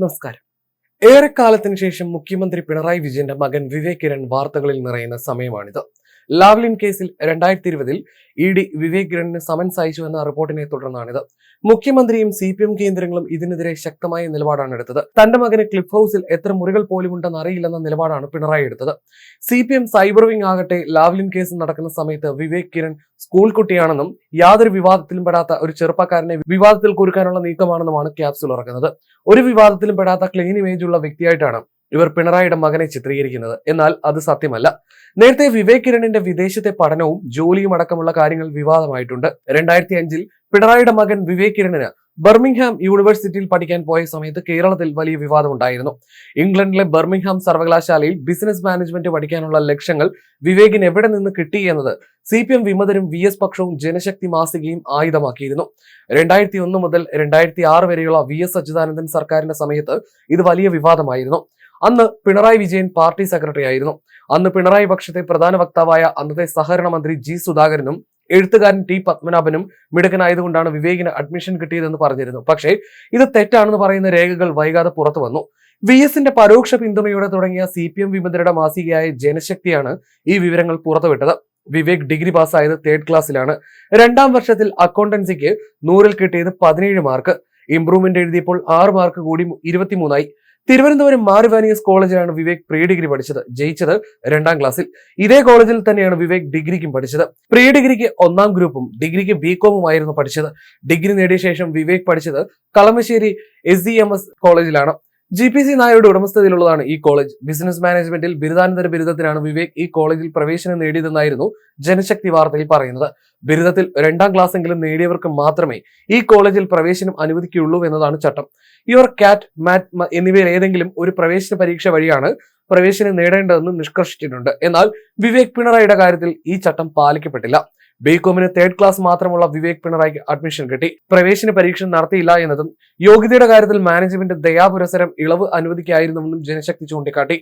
നമസ്കാരം. ഏറെക്കാലത്തിന് ശേഷം മുഖ്യമന്ത്രി പിണറായി വിജയന്റെ മകൻ വിവേക് കിരൺ വാർത്തകളിൽ നിറയുന്ന സമയമാണിത്. ലാവ്ലിൻ കേസിൽ രണ്ടായിരത്തി ഇരുപതിൽ ഇ ഡി വിവേക് കിരണിന് സമൻസ് അയച്ചു എന്ന റിപ്പോർട്ടിനെ തുടർന്നാണിത്. മുഖ്യമന്ത്രിയും സി പി എം കേന്ദ്രങ്ങളും ഇതിനെതിരെ ശക്തമായ നിലപാടാണ് എടുത്തത്. തന്റെ മകന് ക്ലിഫ് ഹൗസിൽ എത്ര മുറികൾ പോലും ഉണ്ടെന്ന് അറിയില്ലെന്ന നിലപാടാണ് പിണറായി എടുത്തത്. C P M cyber wing ആകട്ടെ ലാവ്ലിൻ കേസ് നടക്കുന്ന സമയത്ത് വിവേക് കിരൺ സ്കൂൾ കുട്ടിയാണെന്നും യാതൊരു വിവാദത്തിലും പെടാത്ത ഒരു ചെറുപ്പക്കാരനെ വിവാദത്തിൽ കുരുക്കാനുള്ള നീക്കമാണെന്നുമാണ് ക്യാപ്സുൽ ഇറക്കുന്നത്. ഒരു വിവാദത്തിലും പെടാത്ത ക്ലീൻ ഇമേജ് ഉള്ള വ്യക്തിയായിട്ടാണ് ഇവർ പിണറായിയുടെ മകനെ ചിത്രീകരിക്കുന്നത്. എന്നാൽ അത് സത്യമല്ല. നേരത്തെ വിവേക് കിരണിന്റെ വിദേശത്തെ പഠനവും ജോലിയും അടക്കമുള്ള കാര്യങ്ങൾ വിവാദമായിട്ടുണ്ട്. രണ്ടായിരത്തി അഞ്ചിൽ പിണറായിയുടെ മകൻ വിവേക് കിരണിന് ബർമിംഗ്ഹാം യൂണിവേഴ്സിറ്റിയിൽ പഠിക്കാൻ പോയ സമയത്ത് കേരളത്തിൽ വലിയ വിവാദമുണ്ടായിരുന്നു. ഇംഗ്ലണ്ടിലെ ബർമിംഗ്ഹാം സർവകലാശാലയിൽ ബിസിനസ് മാനേജ്മെന്റ് പഠിക്കാനുള്ള ലക്ഷ്യങ്ങൾ വിവേകിന് എവിടെ നിന്ന് കിട്ടി എന്നത് സി പി എം വിമതരും വി എസ് പക്ഷവും ജനശക്തി മാസികയും ആയുധമാക്കിയിരുന്നു. രണ്ടായിരത്തി ഒന്ന് മുതൽ രണ്ടായിരത്തി ആറ് വരെയുള്ള വി എസ് അച്യുതാനന്ദൻ സർക്കാരിന്റെ സമയത്ത് ഇത് വലിയ വിവാദമായിരുന്നു. അന്ന് പിണറായി വിജയൻ പാർട്ടി സെക്രട്ടറി ആയിരുന്നു. അന്ന് പിണറായി പക്ഷത്തെ പ്രധാന വക്താവായ അന്നത്തെ സഹകരണ മന്ത്രി ജി സുധാകരനും എഴുത്തുകാരൻ ടി പത്മനാഭനും മിടുക്കനായതുകൊണ്ടാണ് വിവേകിന് അഡ്മിഷൻ കിട്ടിയതെന്ന് പറഞ്ഞിരുന്നു. പക്ഷേ ഇത് തെറ്റാണെന്ന് പറയുന്ന രേഖകൾ വൈകാതെ പുറത്തു വന്നു. വി എസിന്റെ പരോക്ഷ പിന്തുണയോടെ തുടങ്ങിയ സി പി എം വിമതരുടെ മാസികയായ ജനശക്തിയാണ് ഈ വിവരങ്ങൾ പുറത്തുവിട്ടത്. വിവേക് ഡിഗ്രി പാസ്സായത് തേർഡ് ക്ലാസ്സിലാണ് രണ്ടാം വർഷത്തിൽ അക്കൗണ്ടൻസിക്ക് നൂറിൽ കിട്ടിയത് പതിനേഴ് മാർക്ക് ഇംപ്രൂവ്മെന്റ് എഴുതിയപ്പോൾ ആറ് മാർക്ക് കൂടി ഇരുപത്തിമൂന്നായി. തിരുവനന്തപുരം മാറിവാനിയസ് കോളേജിലാണ് വിവേക് പ്രീ ഡിഗ്രി പഠിച്ചത് ജയിച്ചത് രണ്ടാം ക്ലാസ്സിൽ. ഇതേ കോളേജിൽ തന്നെയാണ് വിവേക് ഡിഗ്രിക്കും പഠിച്ചത്. പ്രീ ഡിഗ്രിക്ക് ഒന്നാം ഗ്രൂപ്പും ഡിഗ്രിക്ക് ബി കോമുമായിരുന്നു പഠിച്ചത്. ഡിഗ്രി നേടിയ ശേഷം വിവേക് പഠിച്ചത് കളമശ്ശേരി എസ് കോളേജിലാണ്. ജി പി സി നായരുടെ ഉടമസ്ഥതയിലുള്ളതാണ് ഈ കോളേജ്. ബിസിനസ് മാനേജ്മെന്റിൽ ബിരുദാനന്തര ബിരുദത്തിനാണ് വിവേക് ഈ കോളേജിൽ പ്രവേശനം നേടിയതെന്നായിരുന്നു ജനശക്തി വാർത്തയിൽ പറയുന്നത്. ബിരുദത്തിൽ രണ്ടാം ക്ലാസ്സെങ്കിലും നേടിയവർക്ക് മാത്രമേ ഈ കോളേജിൽ പ്രവേശനം അനുവദിക്കുകയുള്ളൂ എന്നതാണ് ചട്ടം. യുവർ കാറ്റ് മാറ്റ് എന്നിവയിൽ ഏതെങ്കിലും ഒരു പ്രവേശന പരീക്ഷ വഴിയാണ് പ്രവേശനം നേടേണ്ടതെന്ന് നിഷ്കർഷിച്ചിട്ടുണ്ട്. എന്നാൽ വിവേക് പിണറായിയുടെ കാര്യത്തിൽ ഈ ചട്ടം പാലിക്കപ്പെട്ടില്ല. ബികോമിന് തേർഡ് ക്ലാസ് മാത്രമുള്ള വിവേക് പിണറായിക്ക് അഡ്മിഷൻ കിട്ടി. പ്രവേശന പരീക്ഷ നടത്തിയില്ല എന്നതും യോഗ്യതയുടെ കാര്യത്തിൽ മാനേജ്മെന്റ് ദയാപുരസരം ഇളവ് അനുവദിക്കായിരുന്നുവെന്നും ജനശക്തി ചൂണ്ടിക്കാട്ടി.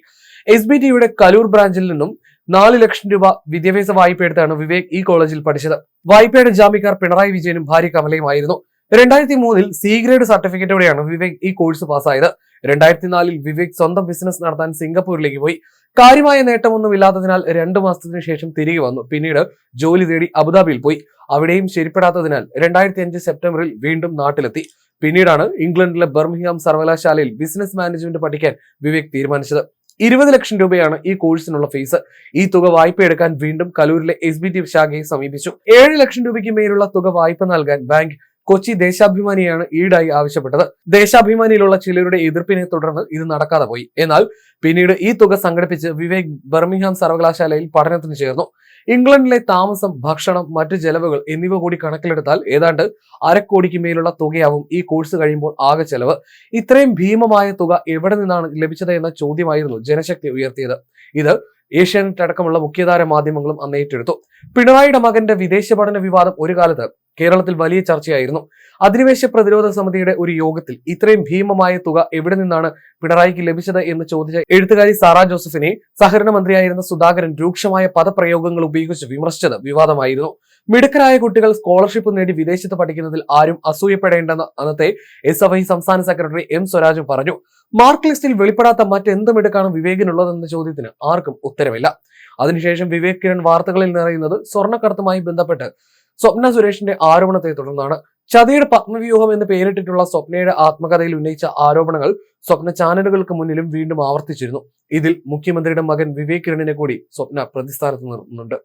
എസ് ബി ടിയുടെ കലൂർ ബ്രാഞ്ചിൽ നിന്നും നാല് ലക്ഷം രൂപ വിദ്യാഭ്യാസ വായ്പ എടുത്താണ് വിവേക് ഈ കോളേജിൽ പഠിച്ചത്. വായ്പയുടെ ജാമ്യക്കാർ പിണറായി വിജയനും ഭാര്യ കമലയുമായിരുന്നു. രണ്ടായിരത്തി മൂന്നിൽ സി ഗ്രേഡ് സർട്ടിഫിക്കറ്റോടെയാണ് വിവേക് ഈ കോഴ്സ് പാസ്സായത്? രണ്ടായിരത്തി നാലിൽ വിവേക് സ്വന്തം ബിസിനസ് നടത്താൻ സിംഗപ്പൂരിലേക്ക് പോയി. കാര്യമായ നേട്ടമൊന്നും ഇല്ലാത്തതിനാൽ രണ്ടു മാസത്തിനു ശേഷം തിരികെ വന്നു. പിന്നീട് ജോലി തേടി അബുദാബിയിൽ പോയി. അവിടെയും ശരിപ്പെടാത്തതിനാൽ രണ്ടായിരത്തി അഞ്ച് സെപ്റ്റംബറിൽ വീണ്ടും നാട്ടിലെത്തി. പിന്നീടാണ് ഇംഗ്ലണ്ടിലെ ബർമിഹാം സർവകലാശാലയിൽ ബിസിനസ് മാനേജ്മെന്റ് പഠിക്കാൻ വിവേക് തീരുമാനിച്ചത്. ഇരുപത് ലക്ഷം രൂപയാണ് ഈ കോഴ്സിനുള്ള ഫീസ്. ഈ തുക വായ്പ എടുക്കാൻ വീണ്ടും കലൂരിലെ എസ് ബി ടി ശാഖയെ സമീപിച്ചു. ഏഴ് ലക്ഷം രൂപയ്ക്ക് മേലുള്ള തുക വായ്പ നൽകാൻ ബാങ്ക് കൊച്ചി ദേശാഭിമാനിയാണ് ഈടായി ആവശ്യപ്പെട്ടത്. ദേശാഭിമാനിയിലുള്ള ചിലരുടെ എതിർപ്പിനെ തുടർന്ന് ഇത് നടക്കാതെ പോയി. എന്നാൽ പിന്നീട് ഈ തുക സംഘടിപ്പിച്ച് വിവേക് ബർമിഹാം സർവകലാശാലയിൽ പഠനത്തിന് ചേർന്നു. ഇംഗ്ലണ്ടിലെ താമസം ഭക്ഷണം മറ്റു ചെലവുകൾ എന്നിവ കൂടി കണക്കിലെടുത്താൽ ഏതാണ്ട് അരക്കോടിക്ക് മേലുള്ള തുകയാവും ഈ കോഴ്സ് കഴിയുമ്പോൾ ആകെ ചെലവ്. ഇത്രയും ഭീമമായ തുക എവിടെ നിന്നാണ് ലഭിച്ചത് എന്ന ചോദ്യമായിരുന്നു ജനശക്തി ഉയർത്തിയത്. ഇത് ഏഷ്യാനെറ്റ് അടക്കമുള്ള മുഖ്യധാര മാധ്യമങ്ങളും അന്ന് ഏറ്റെടുത്തു. പിണറായിയുടെ മകന്റെ വിദേശ പഠന വിവാദം ഒരു കാലത്ത് കേരളത്തിൽ വലിയ ചർച്ചയായിരുന്നു. അധിനിവേശ പ്രതിരോധ സമിതിയുടെ ഒരു യോഗത്തിൽ ഇത്രയും ഭീമമായ തുക എവിടെ നിന്നാണ് പിണറായിക്ക് ലഭിച്ചത് എന്ന് ചോദിച്ച എഴുത്തുകാരി സാറാ ജോസഫിനെ സഹകരണ മന്ത്രിയായിരുന്ന സുധാകരൻ രൂക്ഷമായ പദപ്രയോഗങ്ങൾ ഉപയോഗിച്ച് വിമർശിച്ചത് വിവാദമായിരുന്നു. മിടുക്കരായ കുട്ടികൾ സ്കോളർഷിപ്പ് നേടി വിദേശത്ത് പഠിക്കുന്നതിൽ ആരും അസൂയപ്പെടേണ്ടെന്ന് അന്നത്തെ എസ് എഫ് ഐ സംസ്ഥാന സെക്രട്ടറി എം സ്വരാജും പറഞ്ഞു. മാർക്ക് ലിസ്റ്റിൽ വെളിപ്പെടാത്ത മറ്റെന്ത് മിടുക്കാണ് വിവേകിനുള്ളതെന്ന ചോദ്യത്തിന് ആർക്കും ഉത്തരവില്ല അതിനുശേഷം വിവേക് കിരൺ വാർത്തകളിൽ നിറയുന്നത് സ്വർണക്കടത്തുമായി ബന്ധപ്പെട്ട് സ്വപ്ന സുരേഷിന്റെ ആരോപണത്തെ തുടർന്നാണ്. ചതിയുടെ പത്മവ്യൂഹം എന്ന് പേരിട്ടിട്ടുള്ള സ്വപ്നയുടെ ആത്മകഥയിൽ ഉന്നയിച്ച ആരോപണങ്ങൾ സ്വപ്ന ചാനലുകൾക്ക് മുന്നിലും വീണ്ടും ആവർത്തിച്ചിരുന്നു. ഇതിൽ മുഖ്യമന്ത്രിയുടെ മകൻ വിവേക് കിരണിനെ കൂടി സ്വപ്ന പ്രതിസ്ഥാനത്ത് നിർത്തുന്നുണ്ട്.